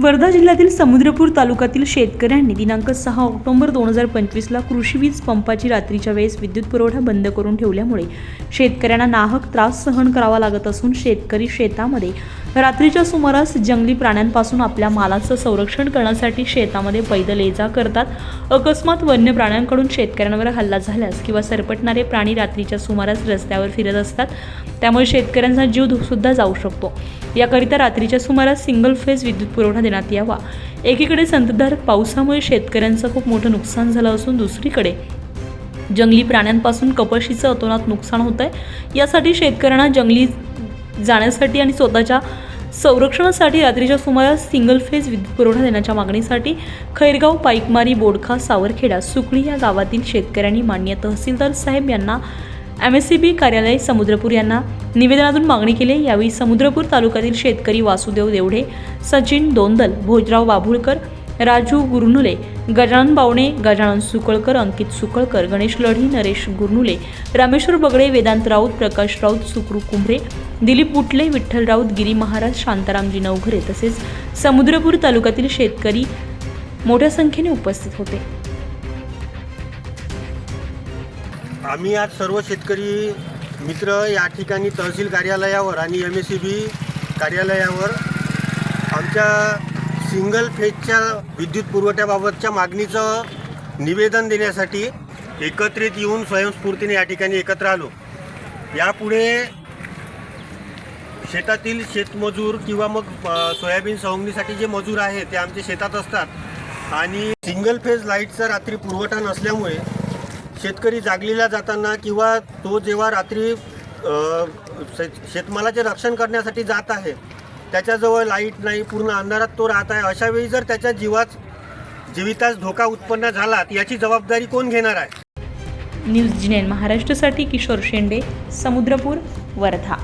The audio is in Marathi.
वर्धा जिल्ह्यातील समुद्रपूर तालुक्यातील शेतकऱ्यांनी दिनांक सहा ऑक्टोबर दोन हजार पंचवीसला कृषी वीज पंपाची रात्रीच्या वेळेस विद्युत पुरवठा बंद करून ठेवल्यामुळे शेतकऱ्यांना नाहक त्रास सहन करावा लागत असून शेतकरी शेतामध्ये रात्रीच्या सुमारास जंगली प्राण्यांपासून आपल्या मालाचं संरक्षण करण्यासाठी शेतामध्ये पैदल ये जा करतात. अकस्मात वन्य प्राण्यांकडून शेतकऱ्यांवर हल्ला झाल्यास किंवा सरपटणारे प्राणी रात्रीच्या सुमारास रस्त्यावर फिरत असतात त्यामुळे शेतकऱ्यांचा जीव सुद्धा जाऊ शकतो. याकरिता रात्रीच्या सुमारास सिंगल फेज विद्युत पुरवठा देण्यात यावा. एकीकडे संततधार पावसामुळे शेतकऱ्यांचं खूप मोठं नुकसान झालं असून दुसरीकडे जंगली प्राण्यांपासून कपाशीचं अतोनात नुकसान होत आहे. यासाठी शेतकऱ्यांना जंगली जाण्यासाठी आणि स्वतःच्या संरक्षणासाठी रात्रीच्या सुमारास सिंगल फेज विद्युत पुरवठा देण्याच्या मागणीसाठी खैरगाव पाईकमारी बोडखा सावरखेडा सुकळी या गावातील शेतकऱ्यांनी मान्य तहसीलदार साहेब यांना एम एस सी बी कार्यालय समुद्रपूर यांना निवेदनातून मागणी केली यावेळी समुद्रपूर तालुक्यातील शेतकरी वासुदेव देवढे सचिन दोंदल भोजराव बाभुळकर राजू गुरनुले गजानन बावणे गजानन सुकळकर अंकित सुकळकर गणेश लढी नरेश गुरनुले रामेश्वर बगडे वेदांत राऊत प्रकाश राऊत सुकरू कुंभरे दिलीप बुटले विठ्ठल राऊत गिरी महाराज शांतारामजी नवघरे तसेच समुद्रपूर तालुक्यातील शेतकरी मोठ्या संख्येने उपस्थित होते. आम्ही आज सर्व शेतकरी मित्र या ठिकाणी तहसील कार्यालयावर आणि एम एस सी बी कार्यालयावर आमच्या सिंगल फेजच्या विद्युत पुरवठ्याबाबतच्या मागणीचं निवेदन देण्यासाठी एकत्रित येऊन स्वयंस्फूर्तीने या ठिकाणी एकत्र आलो. यापुढे शेतातील शेतमजूर किंवा मग सोयाबीन सवंगणीसाठी जे मजूर आहे ते आमच्या शेतात असतात. आणि सिंगल फेज लाईटचा रात्री पुरवठा नसल्यामुळे शेतकरी जागलीला जाताना किंवा तो जेव्हा रात्री शे शेतमालाचे रक्षण करण्यासाठी जात आहे त्याच्याजवळ लाइट नाही पूर्ण अंधारात तो राहत आहे अशावेळी जर त्याच्या जीवाच जीवितास धोका उत्पन्न झाला याची जबाबदारी कोण घेणार आहे? न्यूज जिनेन महाराष्ट्रासाठी किशोर शेंडे समुद्रपूर वर्धा.